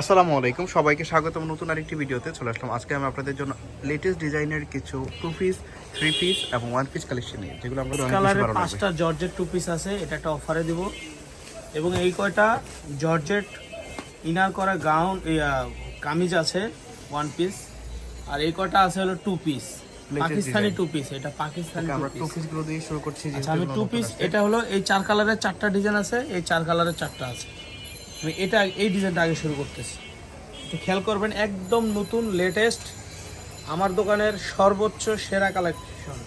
আসসালামু আলাইকুম। সবাইকে স্বাগতম নতুন আরেকটি ভিডিওতে চলে আসলাম। আজকে আমি আপনাদের জন্য লেটেস্ট ডিজাইনের কিছু টু পিস থ্রি পিস এবং ওয়ান পিস কালেকশন নিয়ে যেগুলো বেশি কালারের পাঁচটা জর্জেট টু পিস আছে এটা একটা অফারে দিব। এবং এই কয়টা জর্জেট ইনার করা গাউন কামিজ আছে ওয়ান পিস আর এই কয়টা আছে হলো two piece Pakistani two piece এটা পাকিস্তানি আমরা টু পিস পিসগুলো দিয়ে শুরু করছি আচ্ছা আমি টু পিস এটা হলো এই চার কালারের চারটা ডিজাইন আছে এই চার কালারের চারটা আছে। আমি এটা এই ডিজাইনটা আগে শুরু করতেছি। খেয়াল করবেন একদম নতুন লেটেস্ট আমার দোকানের সর্বোচ্চ সেরা কালেকশন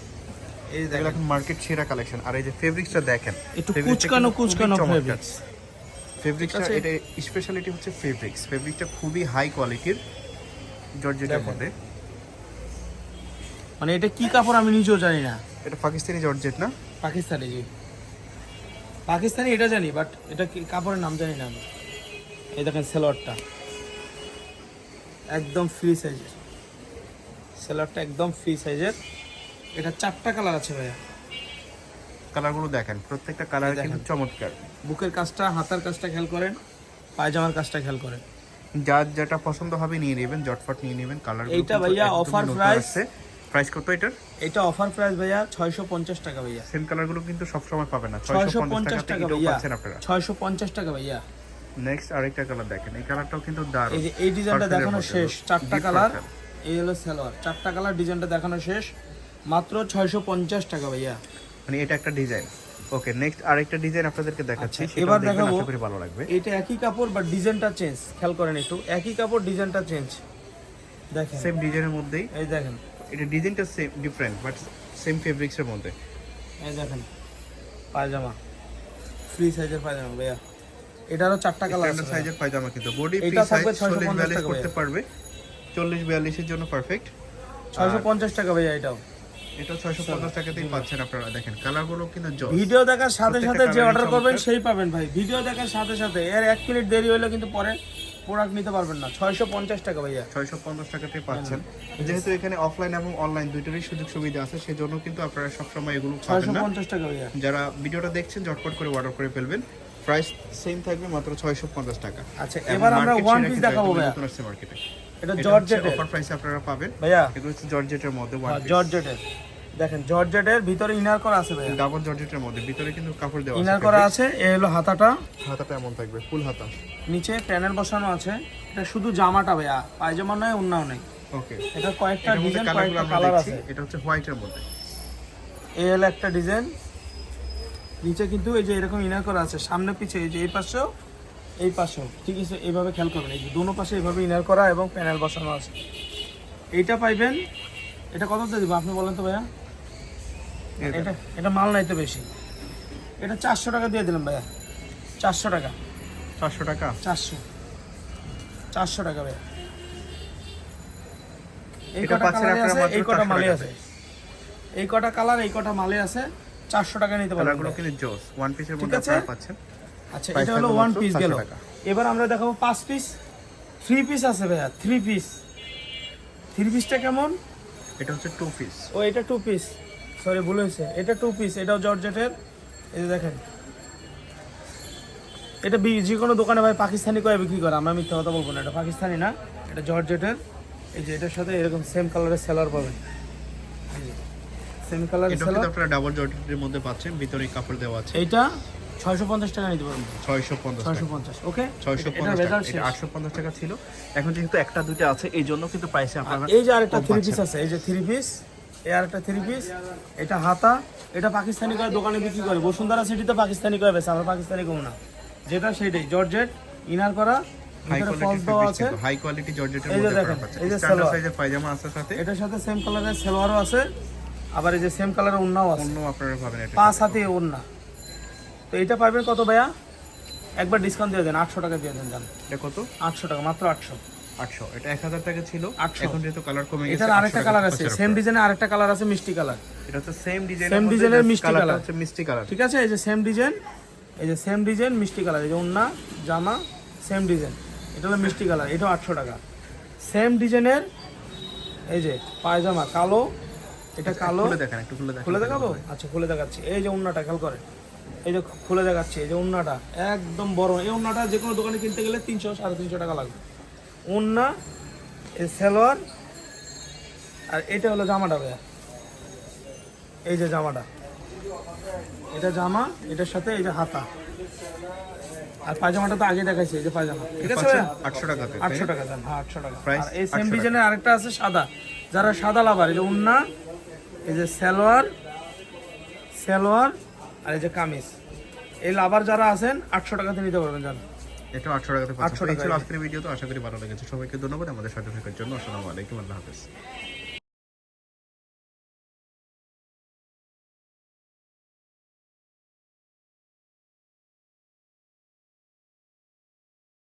এই দেখেন। এখন মার্কেট সেরা কালেকশন আর এই যে ফেব্রিক্সটা দেখেন একটু কুচকানো কুচকানো। ফেব্রিক্স ফেব্রিক্সটা আচ্ছা। এটা স্পেশালিটি হচ্ছে ফেব্রিক্স ফেব্রিকটা খুবই হাই কোয়ালিটির জর্জেটের। মধ্যে। মানে এটা কি কাপড় আমি নিজেও জানি না। এটা পাকিস্তানি জর্জেট না? পাকিস্তানি জি। পাকিস্তানি এটা জানি বাট এটা কি কাপড়ের নাম জানি না আমি। এই দেখেন সেলোয়ারটা। একদম ফ্রি সাইজের সেলোয়ারটা একদম ফ্রি সাইজের এটা চারটা কালার আছে ভাইয়া। কালারগুলো দেখেন প্রত্যেকটা কালার দেখেন। কিন্তু চমৎকার। বুকের কাজটা হাতার কাজটা খেয়াল করেন পায়জামার কাজটা খেয়াল করেন। যার যেটা পছন্দ হবে নিয়ে নেবেন জটফট নিয়ে নেবেন। কালার এইটা ভাইয়া offer price। প্রাইস কত এটার? এটা অফার প্রাইস ভাইয়া ছয়শো পঞ্চাশ টাকা ভাইয়া। সেম কালারগুলো কিন্তু সব সময় পাবেন না। ছয়শো 650 পঞ্চাশ টাকা ভাইয়া। পাচ্ছেন আপনারা। ছয়শো পঞ্চাশ টাকা ভাইয়া। নেক্সট আরেকটা কালার দেখেন। এই কালারটাও কিন্তু দারুণ। এই যে এই ডিজাইনটা দেখানো শেষ। চারটা কালার এই হলো সালোয়ার। চারটা কালার ডিজাইনটা দেখানো শেষ। মাত্র ছয়শো পঞ্চাশ টাকা ভাইয়া। মানে এটা একটা ডিজাইন ওকে নেক্সট আরেকটা ডিজাইন আপনাদেরকে দেখাচ্ছি। আচ্ছা, এবার দেখাবো। ভালো লাগবে। এটা একই কাপড় বাট ডিজাইনটা চেঞ্জ খেয়াল করেন একটু। একই কাপড় ডিজাইনটা চেঞ্জ দেখেন। সেম ডিজাইনের মধ্যেই। এই দেখেন। এটা ডিজাইনটা same different but same fabrics এর মধ্যে। এই দেখেন। পায়জামা। ফ্রি সাইজের পায়জামা ভাইয়া। এটারও চারটা কালার আছে। সাইজের পায়জামা কিন্তু। বডি ফ্রি সাইজ 650 40 42 টাকা করতে পারবে। 40 42 এর জন্য পারফেক্ট ছয়শো পঞ্চাশ টাকা ভাইয়া এটাও। এটা 650 টাকাতেই পাচ্ছেন আপনারা। দেখেন কালারগুলো কিন্তু জোস। ভিডিও দেখার সাথে সাথে যে অর্ডার করবেন সেই পাবেন ভাই। ভিডিও দেখার সাথে সাথে এর এক মিনিট দেরি হলে কিন্তু পরে প্রোডাক্ট নিতে পারবেন না। ছয়শো পঞ্চাশ টাকা ভাইয়া। ছয়শো পঞ্চাশ টাকাতে পাচ্ছেন। যেহেতু এখানে অফলাইন এবং অনলাইন দুইটারই সুযোগ সুবিধা আছে সেই জন্য কিন্তু আপনারা সবসময় এগুলো পাবেন না। পঞ্চাশ টাকা ভাইয়া। যারা ভিডিওটা দেখছেন ঝটপট করে অর্ডার করে ফেলবেন। প্রাইস সেম থাকবে মাত্র ছয়শো পঞ্চাশ টাকা। আচ্ছা এবার আমরা ওয়ান পিস দেখাবো ভাইয়া। মার্কেটে এটা জর্জেটের অফার প্রাইসে আপনারা পাবেন। ভাইয়া। এগুলো হচ্ছে জর্জেটের মধ্যে ওয়ান জর্জেটের দেখেন জর্জেটের ভিতরে ইনার করা আছে ভাইয়া। ডাবল জর্জেটের মধ্যে ভিতরে কিন্তু কাপড় দেওয়া ইনার আছে করা আছে এ হলো হাতাটা। হাতাটা এমন থাকবে ফুল হাতা। নিচে প্যানেল বসানো আছে। এটা শুধু জামাটা ভাইয়া পায়জামা নয় অন্যাও নেই। ওকে এটা কয়েকটা ডিজাইন কয়েকটা কালার আছে। এটা হচ্ছে হোয়াইটের মধ্যে। এই হলো একটা ডিজাইন নিচে কিন্তু এই যে এরকম ইনার করা আছে সামনে পিছে এই যে এই পাশেও এই পাশেও। ঠিক আছে এইভাবে খেয়াল করবেন। এই যে দোনো পাশে এইভাবে ইনার করা এবং প্যানেল বসানো আছে। এইটা পাইবেন এটা কত দিয়ে দিব আপনি বলেন তো ভাইয়া? এটা। এটা মাল নাই তো বেশি। এটা চারশো টাকা দিয়ে দিলাম ভাইয়া। চারশো টাকা। চারশো টাকা? চারশো। চারশো টাকা ভাইয়া। এই কটা কালারে আপনারা আছে মাত্র এই কটা মালে আছে। এই কটা কালার এই কটা মালে আছে। চারশো টাকা নিতে পারবেন। কিন্তু জোস। ওয়ান পিসের মধ্যে আপনারা পাচ্ছেন। আচ্ছা এটা হলো ওয়ান পিস গেল। এবার আমরা দেখাবো পাঁচ পিস থ্রি পিস আছে ভাইয়া থ্রি পিস থ্রি পিসটা কেমন? এটা হচ্ছে টু পিস ও এটা টু পিস সরি ভুল হয়েছে। এটা টু পিস এটাও জর্জেটের। এই যে দেখেন। এটা যে কোনো দোকানে ভাই পাকিস্তানি করে বিক্রি করে আমরা মিথ্যা কথা বলব না। এটা পাকিস্তানি না এটা জর্জেটের। এই যে এটার সাথে এরকম সেম কালারের সেলার পাবেন। সেম কালারের এটা কিন্তু আপনারা ডাবল জর্জেটের মধ্যে পাচ্ছেন ভিতরে কাপড় দেওয়া আছে। এইটা ছয়শো পঞ্চাশ টাকা নিতে পারবেন। ছয়শো পঞ্চাশ ছয়শো পঞ্চাশ ওকে ছয়শো এটা পঞ্চাশ টাকা। রেজাল্ট এটা আটশো পঞ্চাশ টাকা ছিল। এখন যেহেতু একটা দুইটা আছে এই জন্য কিন্তু প্রাইসে আপনারা এই যে আরেকটা থ্রি পিস আছে এই যে থ্রি পিস এই আরেকটা থ্রি পিস এটা হাতা এটা পাকিস্তানি করে দোকানে বিক্রি করে। বসুন্ধরা সিটিতে পাকিস্তানি করে বেছে আমরা পাকিস্তানি কম না। যেটা সেইটাই জর্জেট ইনার করা হাই কোয়ালিটি দেওয়া আছে। হাই কোয়ালিটি জর্জেটের এই যে দেখেন, এই যে সালোয়ার। সাইজের পায়জামা আছে সাথে। এটার সাথে সেম কালারের সেলোয়ারও আছে। আবার এই যে সেম কালারের ওন্নাও আছে। অন্য আপনারা পাবেন এটা। পাঁচ হাতে ওন্না তো এটা পাবেন কত ভাইয়া? একবার ডিসকাউন্ট দিয়ে দেন আটশো টাকা দিয়ে দেন জান। এটা কত? আটশো টাকা মাত্র আটশো। আটশো। এটা এক হাজার টাকা ছিল। 800 এখন যেহেতু কালার কমে গেছে এটার আরেকটা কালার আছে। সেম ডিজাইনে আরেকটা কালার আছে মিষ্টি কালার এটা হচ্ছে সেম ডিজাইন Same design মিষ্টি colour। হচ্ছে মিষ্টি কালার ঠিক আছে? এই যে সেম ডিজাইন এই যে সেম ডিজাইন মিষ্টি কালার এই যে ওন্না জামা সেম ডিজাইন এটা হলো মিষ্টি কালার এটাও আটশো টাকা। সেম ডিজাইনের এই যে পায়জামা কালো এটা কালো? খুলে দেখেন একটু খুলে দেখেন খুলে দেখাবো? আচ্ছা খুলে দেখাচ্ছি। এই যে ওন্নাটা খেয়াল করে এই যে খুলে দেখাচ্ছি এই যে ওন্নাটা একদম বড়। এই ওন্নাটা যে কোনো দোকানে কিনতে গেলে তিনশো সাড়ে তিনশো টাকা লাগবে। ওন্না এই সালোয়ার আর এটা হলো জামাটা ভাইয়া। এই যে জামাটা। এটা জামা এটার সাথে এই যে হাতা। আর পায়জামাটা তো আগে দেখাইছি এই যে পায়জামা। ঠিক আছে আটশো তাই আটশো টাকা দাম হ্যাঁ আটশো টাকা। এই সেম ডিজাইনের আরেকটা আছে সাদা। যারা সাদা লাভার এই যে উন্না এই যে সালোয়ার সালোয়ার আর এই যে কামিজ। এই লাভার যারা আছেন আটশো টাকাতে নিতে পারবেন জান। এটা আটশো টাকাতে 800 800 টাকা। আজকের ভিডিও তো আশা করি ভালো লেগেছে। সবাইকে ধন্যবাদ। আমাদের সাথে থাকার জন্য। আসসালামু আলাইকুম। আল্লাহ হাফেজ।